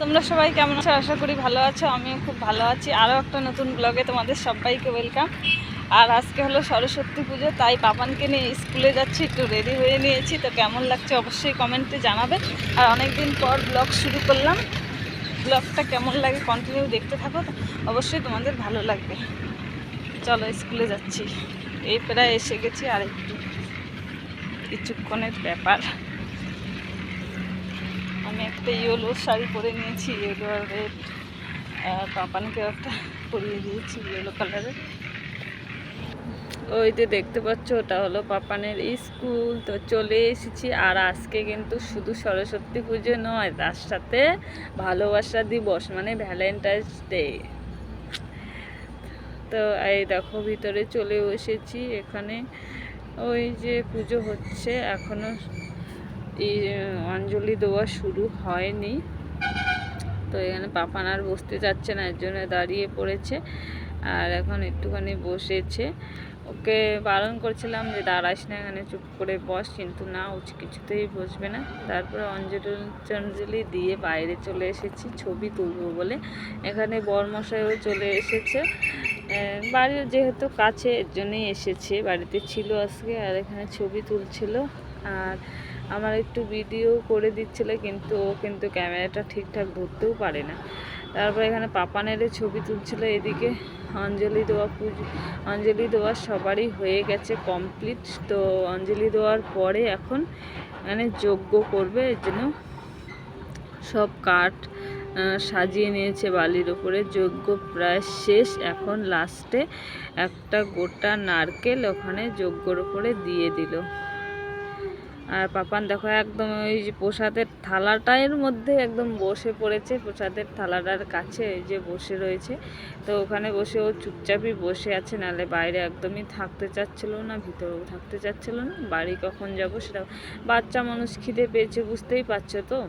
তোমরা সবাই কেমন আছো? আশা করি ভালো আছো, আমিও খুব ভালো আছি। আরও একটা নতুন ব্লগে তোমাদের সবাইকে ওয়েলকাম আর আজকে হলো সরস্বতী পুজো, তাই পাপানকে নিয়ে স্কুলে যাচ্ছি, একটু রেডি হয়ে নিয়েছি। তো কেমন লাগছে অবশ্যই কমেন্টে জানাবে। আর অনেক দিন পর ব্লগ শুরু করলাম। ব্লগটা কেমন লাগে কন্টিনিউ দেখতে থাকো অবশ্যই তোমাদের ভালো লাগবে। চলো স্কুলে যাচ্ছি। এই প্রায় এসে গেছি, আর একটু কিছুক্ষণের ব্যাপার। আমি একটা ইয়েলো শাড়ি পরে নিয়েছি, ইয়েলো আর রেড একটা পরিয়ে দিয়েছি ইয়েলো কালারের ওই যে দেখতে পাচ্ছ, ওটা হলো পাপানের স্কুল। তো চলে এসেছি, আর আজকে কিন্তু শুধু সরস্বতী পুজো নয়, তার সাথে ভালোবাসা দিবস মানে ভ্যালেন্টাইন্স ডে তো এই দেখো, ভিতরে চলে এসেছি, এখানে ওই যে পুজো হচ্ছে, এখনও এই অঞ্জলি দেওয়া শুরু হয়নি। তো এখানে পাপান আর বসতে যাচ্ছে না, এর জন্য দাঁড়িয়ে পড়েছে আর এখন একটুখানি বসেছে। ওকে বারণ করছিলাম যে দাঁড়াস না, এখানে চুপ করে বস, কিন্তু না, ও কিছুতেই বসবে না। তারপরে অঞ্জলি অঞ্জলি দিয়ে বাইরে চলে এসেছি, ছবি তুলবো বলে। এখানে বরমশাইও চলে এসেছে। বাড়ির যেহেতু কাছে, এর জন্যই এসেছে। বাড়িতে ছিল আজকে, আর এখানে ছবি তুলছিল। আর আমার একটু ভিডিও করে দিচ্ছিল, কিন্তু ও কিন্তু ক্যামেরাটা ঠিকঠাক ধরতেও পারে না। তারপর এখানে পাপানেরও ছবি তুলছিল এদিকে। অঞ্জলি দেওয়া পুজো, অঞ্জলি দেওয়া সবারই হয়ে গেছে কমপ্লিট তো অঞ্জলি দেওয়ার পরে এখন মানে যজ্ঞ করবে, এর জন্য সব কাঠ সাজিয়ে নিয়েছে বালির ওপরে যজ্ঞ প্রায় শেষ। এখন লাস্টে একটা গোটা নারকেল ওখানে যজ্ঞর ওপরে দিয়ে দিল। আর পাপান, দেখো, একদম ওই যে প্রসাদের থালাটার মধ্যে একদম বসে পড়েছে। প্রসাদের থালাটার কাছে যে বসে রয়েছে। তো ওখানে বসে ও চুপচাপই বসে আছে। নালে বাইরে একদমই থাকতে চাচ্ছিল না, ভিতরেও থাকতে চাচ্ছিল না। বাড়ি কখন যাব সেটা বাচ্চা মানুষ খিদে পেয়েছে, বুঝতেই পারছ তো?